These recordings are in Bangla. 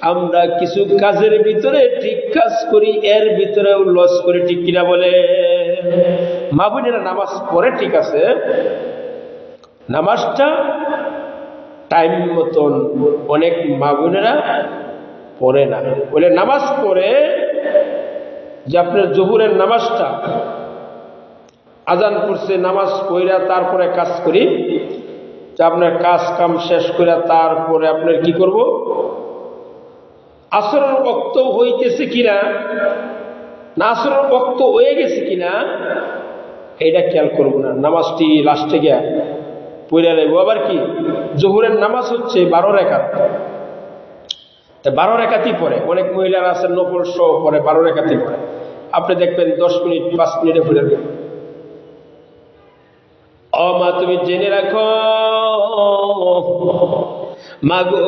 আমরা কিছু কাজের ভিতরে ঠিক কাজ করি, এর ভিতরেও লস করি, ঠিক কিনা বলে? মা বোনেরা নামাজ পড়ে ঠিক আছে, নামাজটা টাইম মতন অনেক মা বোনেরা পড়ে না। বলে নামাজ পড়ে যে আপনার জহুরের নামাজটা, আজান করছে নামাজ পড়া তারপরে কাজ করি। যে আপনার কাজ কাম শেষ করে তারপরে আপনার কি করব? আসরের বক্ত হইতেছে কিনা? না, আসরের বক্ত হয়ে গেছে কিনা? এটা খেয়াল করব না। নামাজটি লাস্টে গিয়া পড়ে লাগবো আবার কি? জহুরের নামাজ হচ্ছে বারো রেখাত। বারো রেখাতেই পড়ে। অনেক মহিলারা আছেন নফল সহ পরে বারো রেখাতেই পড়ে। আপনি দেখবেন দশ মিনিট, পাঁচ মিনিটে যাবেন ও মা, তুমি জেনে রাখো, মাগো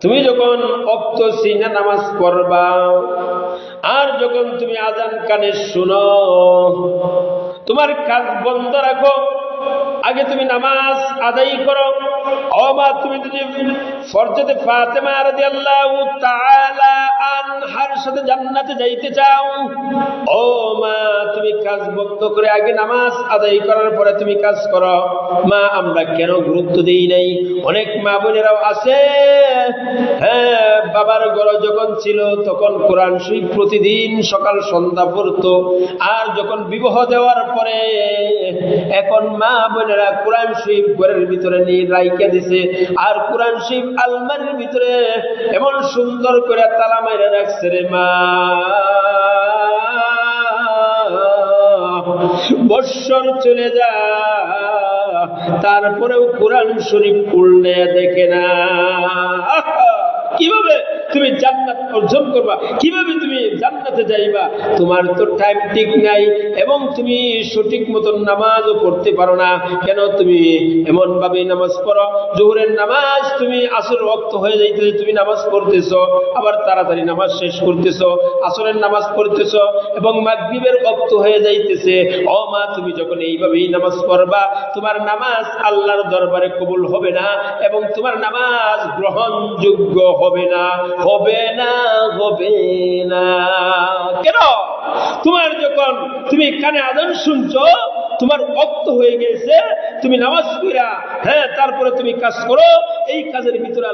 তুমি যখন অক্ত সিনা নামাজ পড়বা, আর যখন তুমি আজান কানে শুনো, তোমার কাজ বন্ধ রাখো, আগে তুমি নামাজ আদায় করো ও মা তুমি যদি ফরজতে ফাতেমা রাদিয়াল্লাহু তাআলা আনহার সাথে জান্নাতে যাইতে চাও, ও মা তুমি কাজ বন্ধ করে আগে নামাজ আদায় করার পরে তুমি কাজ করো। মা, আমরা কেন গুরুত্ব দেই নাই? অনেক মা বোনেরাও আছে। হ্যাঁ বাবার ঘর যখন ছিল, তখন কোরআন শরীফ প্রতিদিন সকাল, সন্ধ্যা পড়তো। আর যখন বিবাহ দেওয়ার পরে এখন মা বোনেরা কোরআন শরীফ ঘরের ভিতরে নিয়ে রাইকে দিছে। আর কোরআন শরীফ আলমারির ভিতরে এমন সুন্দর করে তালা মাইরা রাখছে রে মা। বৎসর চলে যা। তারপরেও কোরআন শরীফ পড়লে দেখে না। কীভাবে? তুমি জান্নাত অর্জন করবা। কীভাবে তুমি জান্নাতে যাইবা? তোমার তো টাইম ঠিক নাই এবং তুমি সঠিক মতন নামাজও পড়তে পারো না। কেন তুমি এমন ভাবে নামাজ পড়ো? জোহরের নামাজ তুমি আসর রক্ত হয়ে যাইতেছে, তুমি নামাজ পড়তেছো, আবার তাড়াতাড়ি নামাজ শেষ করতেছো, আসরের নামাজ পড়তেছো এবং মাগরিবের রক্ত হয়ে যাইতেছে। ও মা, তুমি যখন এইভাবেই নামাজ পড়বা, তোমার নামাজ আল্লাহর দরবারে কবুল হবে না এবং তোমার নামাজ গ্রহণযোগ্য হবে না। হবে না হবে না। কেন? তোমার যখন তুমি কানে আদান শুনছো, তোমার অক্ত হয়ে গেছে, তুমি নামাজ পড়া হ্যাঁ তারপরে তুমি কাজ করো, এই কাজের ভিতরে